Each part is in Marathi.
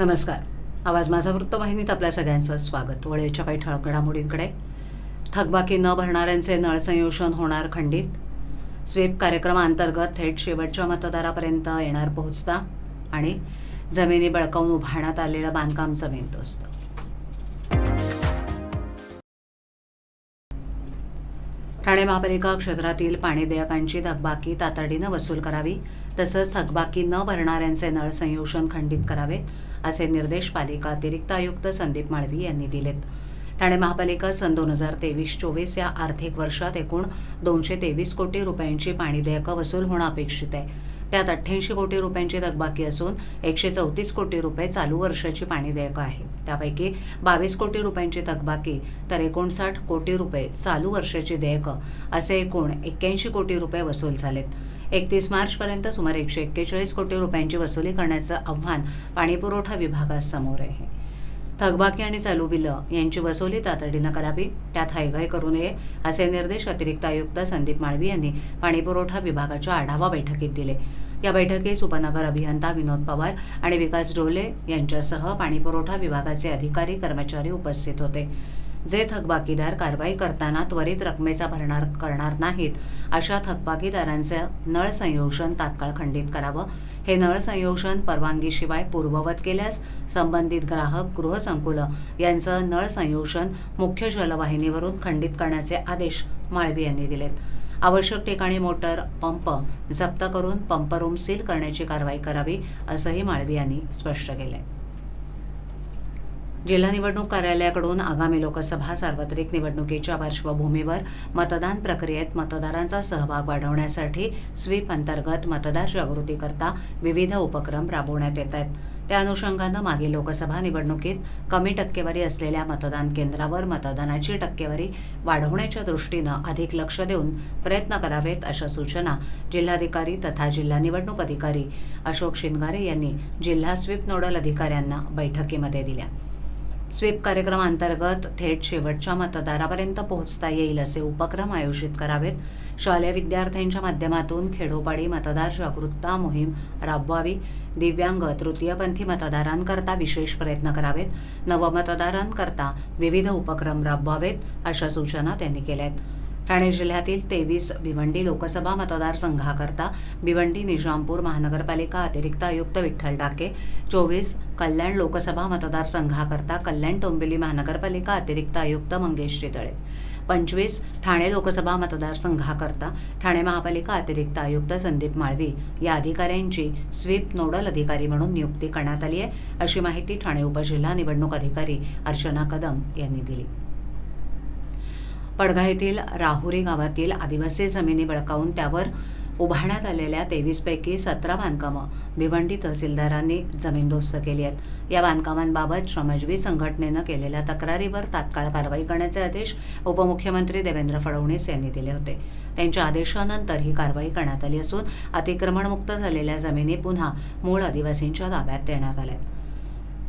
नमस्कार. आवाज माझा वृत्तवाहिनीत आपल्या सगळ्यांचं स्वागत. वळेच्या काही ठळक घडामोडींकडे. थकबाकी न भरणाऱ्यांचे नळ संयोजन होणार खंडित. स्वेप कार्यक्रमाअंतर्गत थेट शेवटच्या मतदारापर्यंत येणार पोहोचता आणि जमिनी बळकावून उभारण्यात आलेलं बांधकाम जमीनदोस्त ठाणे महापालिका क्षेत्रातील पाणी देयकांची थकबाकी तातडीनं वसूल करावी तसंच थकबाकी न भरणाऱ्यांचे नळ संयोजन खंडित करावे असे निर्देश पालिका अतिरिक्त आयुक्त संदीप माळवी यांनी दिलेत. ठाणे महापालिका सन दोन हजार तेवीस चोवीस या आर्थिक वर्षात एकूण दोनशे तेवीस कोटी रुपयांची पाणी देयकं वसूल होणं अपेक्षित आहे. त्यात अठ्ठ्याऐंशी कोटी रुपयांची थकबाकी असून एकशे चौतीस कोटी रुपये चालू वर्षाची पाणी देयकं आहेत त्यापैकी बावीस कोटी रुपयांची थकबाकी तर एकोणसाठ कोटी रुपये चालू वर्षाची देयकं असे एकूण एक्क्याऐंशी कोटी रुपये वसूल झालेत. एकतीस मार्चपर्यंत सुमारे एकशे एक्केचाळीस कोटी रुपयांची वसुली करण्याचं आव्हान पाणीपुरवठा विभागासमोर आहे. थकबाकी आणि चालू बिलं यांची वसुली तातडीनं करावी. त्यात हायघाय करू नये असे निर्देश अतिरिक्त आयुक्त संदीप माळवी यांनी पाणीपुरवठा विभागाच्या आढावा बैठकीत दिले. या बैठकीस उपनगर अभियंता विनोद पवार आणि विकास डोले यांच्यासह पाणीपुरवठा विभागाचे अधिकारी कर्मचारी उपस्थित होते. जे थकबाकीदार कारवाई करताना त्वरित रकमेचा भरणार करणार नाहीत अशा थकबाकीदारांचं नळ संयोजन तात्काळ खंडित करावं. हे नळ संयोजन परवानगीशिवाय पूर्ववत केल्यास संबंधित ग्राहक गृहसंकुलं यांचं नळ संयोजन मुख्य जलवाहिनीवरून खंडित करण्याचे आदेश माळवी यांनी दिलेत. आवश्यक ठिकाणी मोटर पंप जप्त करून पंप रूम सील करण्याची कारवाई करावी असंही माळवी यांनी स्पष्ट केलंय. जिल्हा निवडणूक कार्यालयाकडून आगामी लोकसभा सार्वत्रिक निवडणुकीच्या पार्श्वभूमीवर मतदान प्रक्रियेत मतदारांचा सहभाग वाढवण्यासाठी स्वीप अंतर्गत मतदार जागृतीकरता विविध उपक्रम राबवण्यात येत आहेत. त्या अनुषंगानं मागील लोकसभा निवडणुकीत कमी टक्केवारी असलेल्या मतदान केंद्रावर मतदानाची टक्केवारी वाढवण्याच्या दृष्टीनं अधिक लक्ष देऊन प्रयत्न करावेत अशा सूचना जिल्हाधिकारी तथा जिल्हा निवडणूक अधिकारी अशोक शिंगारे यांनी जिल्हा स्वीप नोडल अधिकाऱ्यांना बैठकीमध्ये दिल्या. स्वीप कार्यक्रमांतर्गत थेट शेवटच्या मतदारापर्यंत पोहोचता येईल असे उपक्रम आयोजित करावेत. शालेय विद्यार्थ्यांच्या माध्यमातून खेडोपाडी मतदार जागरूकता मोहीम राबवावी. दिव्यांग तृतीयपंथी मतदारांकरता विशेष प्रयत्न करावेत. नवमतदारांकरता विविध उपक्रम राबवावेत अशा सूचना त्यांनी केल्या आहेत ठाणे जिल्ह्यातील तेवीस भिवंडी लोकसभा मतदारसंघाकरता भिवंडी निजामपूर महानगरपालिका अतिरिक्त आयुक्त विठ्ठल डाके चोवीस कल्याण लोकसभा मतदारसंघाकरता कल्याण डोंबिवली महानगरपालिका अतिरिक्त आयुक्त मंगेश चितळे पंचवीस ठाणे लोकसभा मतदारसंघाकरता ठाणे महापालिका अतिरिक्त आयुक्त संदीप माळवी या अधिकाऱ्यांची स्वीप नोडल अधिकारी म्हणून नियुक्ती करण्यात आली आहे अशी माहिती ठाणे उपजिल्हा निवडणूक अधिकारी अर्चना कदम यांनी दिली. पडघा येथील राहुरी गावातील आदिवासी जमिनी बळकावून त्यावर उभारण्यात आलेल्या तेवीसपैकी सतरा बांधकामं भिवंडी तहसीलदारांनी जमीनदोस्त केली आहेत. या बांधकामांबाबत श्रमजीवी संघटनेनं केलेल्या तक्रारीवर तात्काळ कारवाई करण्याचे आदेश उपमुख्यमंत्री देवेंद्र फडणवीस यांनी दिले होते. त्यांच्या आदेशानंतर ही कारवाई करण्यात आली असून अतिक्रमणमुक्त झालेल्या जमिनी पुन्हा मूळ आदिवासींच्या ताब्यात देण्यात आल्या आहेत.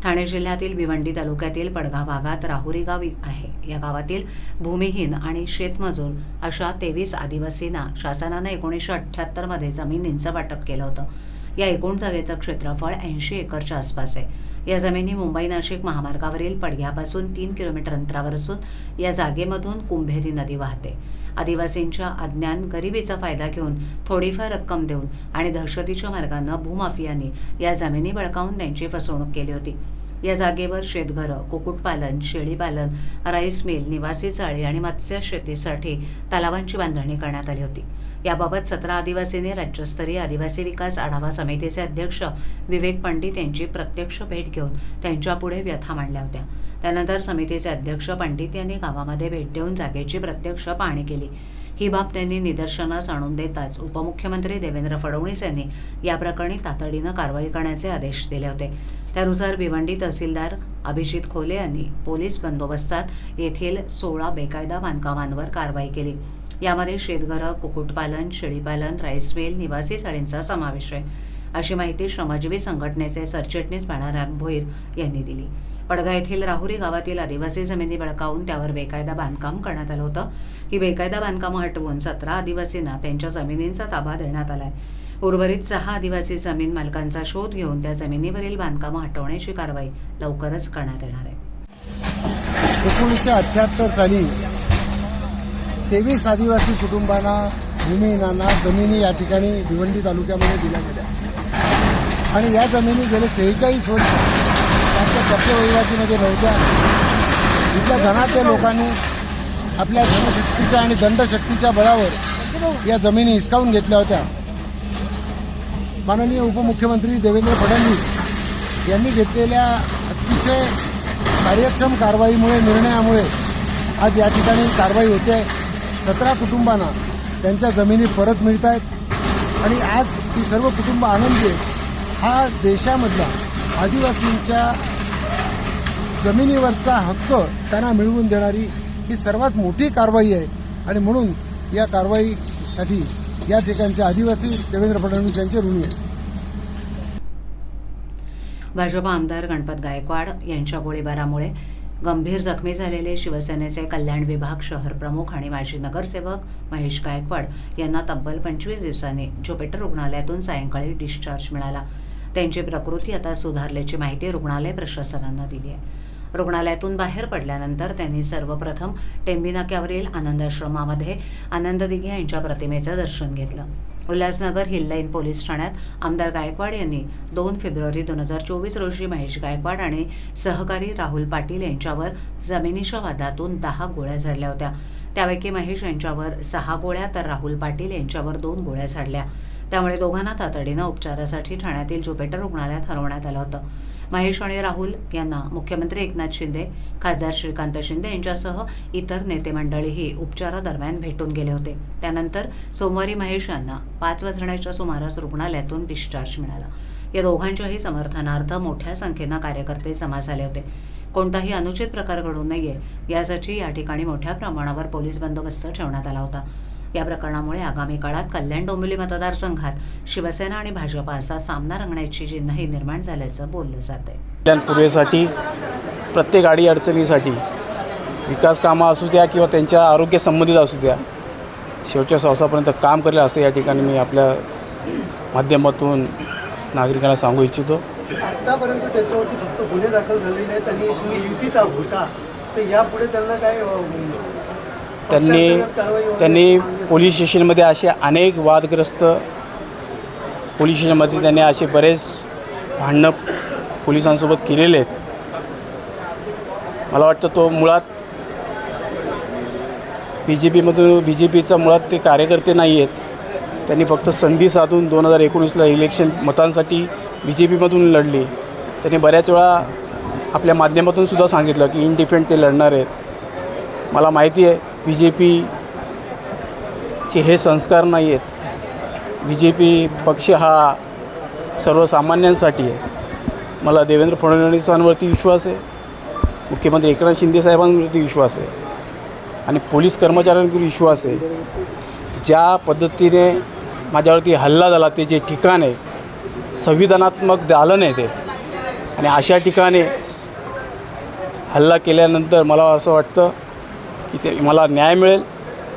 ठाणे जिल्ह्यातील भिवंडी तालुक्यातील पडगाव भागात राहुरी गाव आहे. या गावातील भूमिहीन आणि शेतमजूर अशा तेवीस आदिवासींना शासनानं एकोणीसशे अठ्ठ्याहत्तरमध्ये जमिनींचं वाटप केलं होतं. या एकूण जागेचं क्षेत्रफळ ऐंशी एकरच्या आसपास आहे. या जमिनी मुंबई नाशिक महामार्गावरील पडघ्यापासून तीन किलोमीटर अंतरावर असून या जागेमधून कुंभेरी नदी वाहते. आदिवासींच्या अज्ञान गरिबीचा फायदा घेऊन थोडीफार रक्कम देऊन आणि दहशतीच्या मार्गानं भूमाफियांनी या जमिनी बळकावून त्यांची फसवणूक केली होती. या जागेवर शेतघरं कुक्कुटपालन शेळीपालन राईस मिल निवासी चाळी आणि मत्स्य शेतीसाठी तलावांची बांधणी करण्यात आली होती. याबाबत सतरा आदिवासींनी राज्यस्तरीय आदिवासी विकास आढावा समितीचे अध्यक्ष विवेक पंडित यांची प्रत्यक्ष भेट घेऊन त्यांच्यापुढे व्यथा मांडल्या होत्या. त्यानंतर समितीचे अध्यक्ष पंडित यांनी गावामध्ये भेट देऊन जागेची प्रत्यक्ष पाहणी केली. ही बाब त्यांनी निदर्शनास आणून देताच उपमुख्यमंत्री देवेंद्र फडणवीस यांनी या प्रकरणी तातडीनं कारवाई करण्याचे आदेश दिले होते. त्यानुसार भिवंडी तहसीलदार अभिजित खोले यांनी पोलीस बंदोबस्तात येथील सोळा बेकायदा बांधकामांवर कारवाई केली. यामध्ये शेतघरं कुक्कुटपालन शेळीपालन राईस मिल निवासी साळींचा समावेश आहे. अशी माहिती श्रमजीवी संघटनेचे सरचिटणीस बाळाराम भोईर यांनी दिली. पडगा येथील राहुरी गावातील आदिवासी जमिनी बळकावून त्यावर बेकायदा बांधकाम करण्यात आलं होतं. ही बेकायदा बांधकामं हटवून सतरा आदिवासींना त्यांच्या जमिनींचा ताबा देण्यात आलाय. उर्वरित सहा आदिवासी जमीन मालकांचा शोध घेऊन त्या जमिनीवरील बांधकामं हटवण्याची कारवाई लवकरच करण्यात येणार आहे. एकोणीसशे अठ्ठ्याहत्तर साली तेवीस आदिवासी कुटुंबांना भूमिहीनांना जमिनी या ठिकाणी भिवंडी तालुक्यामध्ये दिल्या गेल्या. आणि या जमिनी गेले सेहेचाळीस वर्ष. त्यांच्या कब्जे वहिवाटीमध्ये नव्हत्या. इथल्या धनाढ्य लोकांनी आपल्या धनशक्तीच्या आणि दंडशक्तीच्या बळावर या जमिनी हिसकावून घेतल्या होत्या. माननीय उपमुख्यमंत्री देवेंद्र फडणवीस यांनी घेतलेल्या अतिशय कार्यक्षम कारवाईमुळे निर्णयामुळे आज या ठिकाणी कारवाई होते. आहे सतरा कुटुंबांना त्यांच्या जमिनी परत मिळत आहेत आणि आज ती सर्व कुटुंब आनंदी आहेत. हा देशामधला आदिवासींच्या जमिनीवरचा हक्क त्यांना मिळवून देणारी ही सर्वात मोठी कारवाई आहे. आणि म्हणून या कारवाईसाठी या ठिकाणचे आदिवासी देवेंद्र फडणवीस यांचे ऋणी आहेत. भाजपा आमदार गणपत गायकवाड यांच्या गोळीबारामुळे गंभीर जखमी झालेले शिवसेनेचे कल्याण विभाग शहर प्रमुख आणि माजी नगरसेवक महेश गायकवाड यांना तब्बल पंचवीस दिवसांनी ज्युपिटर रुग्णालयातून सायंकाळी डिस्चार्ज मिळाला. त्यांची प्रकृती आता सुधारल्याची माहिती रुग्णालय प्रशासनानं दिली आहे. रुग्णालयातून बाहेर पडल्यानंतर त्यांनी सर्वप्रथम टेंबीनाक्यावरील आनंदाश्रमामध्ये आनंद दिघे यांच्या प्रतिमेचं दर्शन घेतलं. उल्हासनगर हिल लाईन पोलीस ठाण्यात आमदार गायकवाड यांनी दोन फेब्रुवारी दोन हजार चोवीस रोजी महेश गायकवाड आणि सहकारी राहुल पाटील यांच्यावर जमिनीच्या वादातून दहा गोळ्या झाडल्या होत्या. त्यापैकी महेश यांच्यावर सहा गोळ्या तर राहुल पाटील यांच्यावर दोन गोळ्या झाडल्या. त्यामुळे दोघांना तातडीनं उपचारासाठी ठाण्यातील जुपेटर रुग्णालयात हलवण्यात आलं होतं. महेश आणि राहुल यांना मुख्यमंत्री एकनाथ शिंदे खासदार श्रीकांत शिंदे यांच्यासह इतर नेते मंडळीही उपचारादरम्यान भेटून गेले होते. त्यानंतर सोमवारी महेश यांना पाच वाजण्याच्या सुमारास रुग्णालयातून डिस्चार्ज मिळाला. या दोघांच्याही समर्थनार्थ मोठ्या संख्येनं कार्यकर्ते जमा झाले होते. कोणताही अनुचित प्रकार घडू नये यासाठी या ठिकाणी मोठ्या प्रमाणावर पोलीस बंदोबस्त ठेवण्यात आला होता. या प्रकरणामुळे आगामी काळात कल्याण डोंबिवली मतदारसंघात शिवसेना आणि भाजपा असा सामना रंगण्याची चिन्हही निर्माण झाल्याचं बोललं जात आहे पूर्वेसाठी प्रत्येक अडी अडचणीसाठी विकास कामं असू द्या किंवा त्यांच्या आरोग्य संबंधित असू द्या शेवटच्या श्वासापर्यंत काम करेल असं या ठिकाणी मी आपल्या माध्यमातून नागरिकांना सांगू इच्छितो. आतापर्यंत त्याच्यावरती फक्त गुन्हे दाखल झालेले आहेत आणि तुम्ही युतीचा होता तर यापुढे त्यांना काय त्यांनी त्यांनी पोलीस स्टेशनमध्ये असे अनेक वादग्रस्त पोलीस स्टेशनमध्ये त्यांनी असे बरेच भांडणं पोलिसांसोबत केलेले आहेत. मला वाटतं तो मुळात बी जे पीमधून बी जे पीचा मुळात ते कार्यकर्ते नाही आहेत. त्यांनी फक्त संधी साधून दोन हजार एकोणीसला इलेक्शन मतांसाठी बी जे पीमधून लढली. त्यांनी बऱ्याच वेळा आपल्या माध्यमातून सुद्धा सांगितलं की इनडिफेंट ते लढणार आहेत. मला माहिती आहे बी जे पीचे हे संस्कार नाही आहेत. बी जे पी पक्ष हा सर्वसामान्यांसाठी आहे. मला देवेंद्र फडणवीसांवरती विश्वास आहे. मुख्यमंत्री एकनाथ शिंदे साहेबांवरती विश्वास आहे. आणि पोलीस कर्मचाऱ्यांवरती विश्वास आहे. ज्या पद्धतीने माझ्यावरती हल्ला झाला ते जे ठिकाण आहे संविधानात्मक दालन आहे ते. आणि अशा ठिकाणी हल्ला केल्यानंतर मला असं वाटतं की ते मला न्याय मिळेल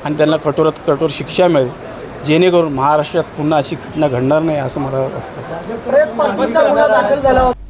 आणि त्यांना कठोरात कठोर शिक्षा मिळेल. जेणेकरून महाराष्ट्रात पुन्हा अशी घटना घडणार नाही असं मला वाटतं.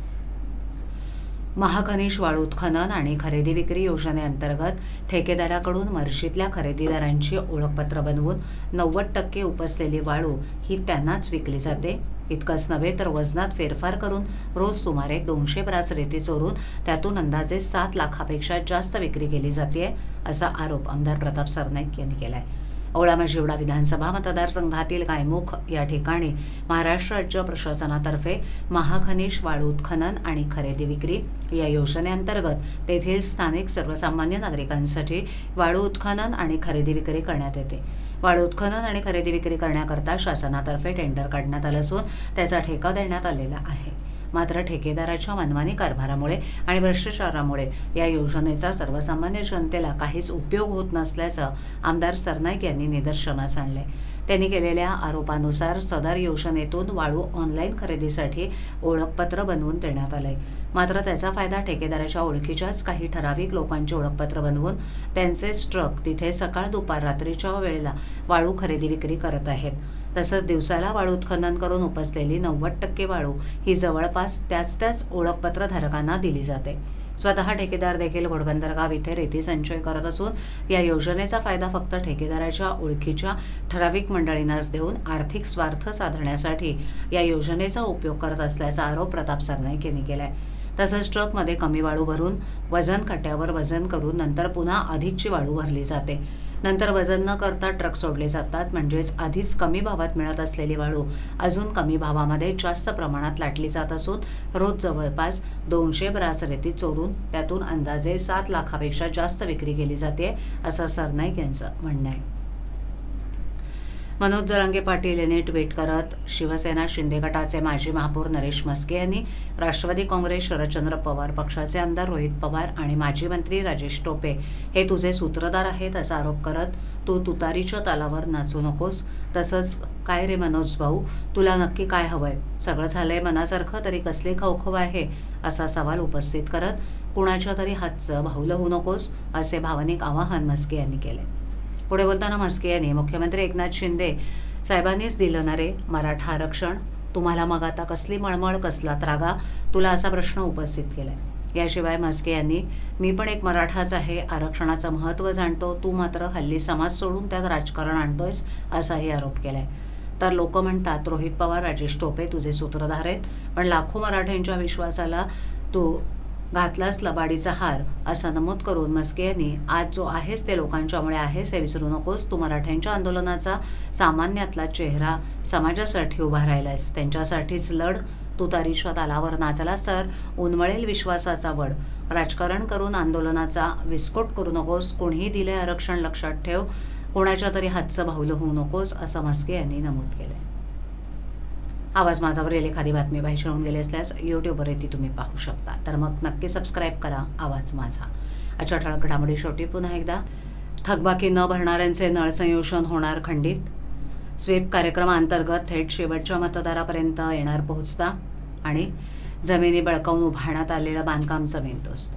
महाखनिज वाळू उत्खनन आणि खरेदी विक्री योजनेअंतर्गत ठेकेदाराकडून मर्शीतल्या खरेदीदारांची ओळखपत्र बनवून नव्वद टक्के उपसलेली वाळू ही त्यांनाच विकली जाते. इतकंच नव्हे तर वजनात फेरफार करून रोज सुमारे दोनशे ब्रास रेती चोरून त्यातून अंदाजे सात लाखापेक्षा जास्त विक्री केली जाते असा आरोप आमदार प्रताप सरनाईक यांनी केला आहे ओळामाजिवडा विधानसभा मतदारसंघातील गायमुख या ठिकाणी महाराष्ट्र राज्य प्रशासनातर्फे महाखनिज वाळू उत्खनन आणि खरेदी विक्री या योजनेअंतर्गत तेथील स्थानिक सर्वसामान्य नागरिकांसाठी वाळू उत्खनन आणि खरेदी विक्री करण्यात येते. वाळू उत्खनन आणि खरेदी विक्री करण्याकरता शासनातर्फे टेंडर काढण्यात आलं असून त्याचा ठेका देण्यात आलेला आहे. मात्र ठेकेदाराच्या मनमानी कारभारामुळे आणि भ्रष्टाचारामुळे या योजनेचा सर्वसामान्य जनतेला काहीच उपयोग होत नसल्याचं आमदार सरनाईक यांनी निदर्शनास आणले. त्यांनी केलेल्या आरोपानुसार सदर योजनेतून वाळू ऑनलाईन खरेदीसाठी ओळखपत्र बनवून देण्यात आलंय. मात्र त्याचा फायदा ठेकेदाराच्या ओळखीच्याच काही ठराविक लोकांची ओळखपत्र बनवून त्यांचे ट्रक तिथे सकाळ दुपार रात्रीच्या वेळेला वाळू खरेदी विक्री करत आहेत. तसंच दिवसाला वाळू उत्खनन करून उपसलेली नव्वद टक्के वाळू ही जवळपास त्याच त्याच ओळखपत्र धारकांना दिली जाते. स्वतः ठेकेदार देखील घोडबंदरगाव इथे रेती संचय करत असून या योजनेचा फायदा फक्त ठेकेदाराच्या ओळखीच्या ठराविक मंडळींनाच देऊन आर्थिक स्वार्थ साधण्यासाठी या योजनेचा उपयोग करत असल्याचा आरोप प्रताप सरनाईक यांनी केलाय. तसंच ट्रकमध्ये कमी वाळू भरून वजन कट्ट्यावर वजन करून नंतर पुन्हा अधिकची वाळू भरली जाते. नंतर वजन न करता ट्रक सोडले जातात. म्हणजेच आधीच कमी भावात मिळत असलेली वाळू अजून कमी भावामध्ये जास्त प्रमाणात लाटली जात असून रोज जवळपास दोनशे ब्रास रेती चोरून त्यातून अंदाजे सात लाखापेक्षा जास्त विक्री केली जाते असं सरनाईक यांचं म्हणणं आहे. मनोज जरांगे पाटील यांनी ट्विट करत शिवसेना शिंदे गटाचे माजी महापौर नरेश मस्के यांनी राष्ट्रवादी काँग्रेस शरदचंद्र पवार पक्षाचे आमदार रोहित पवार आणि माजी मंत्री राजेश टोपे हे तुझे सूत्रधार आहेत असा आरोप करत तू तुतारीच्या तालावर नाचू नकोस. तसंच काय रे मनोज भाऊ? तुला नक्की काय हवंय? सगळं झालंय मनासारखं तरी कसले खवखव आहे? असा सवाल उपस्थित करत कुणाच्या तरी हातचं भाऊलं होऊ नकोस असे भावनिक आवाहन मस्के यांनी केले. पुढे बोलताना म्हस्के यांनी मुख्यमंत्री एकनाथ शिंदे साहेबांनीच दिलं ना रे? मराठा आरक्षण? तुम्हाला मग आता कसली मळमळ कसला त्रागा? तुला असा प्रश्न उपस्थित केलाय. याशिवाय म्हस्के यांनी मी पण एक मराठाच आहे आरक्षणाचं महत्त्व जाणतो तू मात्र हल्ली समाज सोडून त्यात राजकारण आणतोयस असाही आरोप केलाय. तर लोक म्हणतात रोहित पवार राजेश टोपे तुझे सूत्रधार आहेत पण लाखो मराठ्यांच्या विश्वासाला तू घातलास लबाडीचा हार असं नमूद करून मस्के यांनी आज जो आहेस ते लोकांच्यामुळे आहेस हे विसरू नकोस. तू मराठ्यांच्या आंदोलनाचा सामान्यातला चेहरा समाजासाठी उभा राहिलास त्यांच्यासाठीच लढ तू तारीच्या तालावर नाचलास तर उन्मळेल विश्वासाचा वड. राजकारण करून आंदोलनाचा विस्फोट करू नकोस. कोणीही दिले आरक्षण लक्षात ठेव. कोणाच्या तरी हातचं भावलं होऊ नकोस असं मस्के यांनी नमूद केलंय. आवाज माझावरील एखादी बातमी पाहिजे होऊन गेली असल्यास यूट्यूबवर ती तुम्ही पाहू शकता. तर मग नक्की सबस्क्राईब करा आवाज माझा. आजच्या ठळक घडामोडी शेवटी पुन्हा एकदा. थकबाकी न भरणाऱ्यांचे नळ संयोजन होणार खंडित. स्वीप कार्यक्रमाअंतर्गत थेट शेवटच्या मतदारापर्यंत येणार पोहोचता आणि जमिनी बळकावून उभारण्यात आलेलं बांधकाम जमीनदोस्त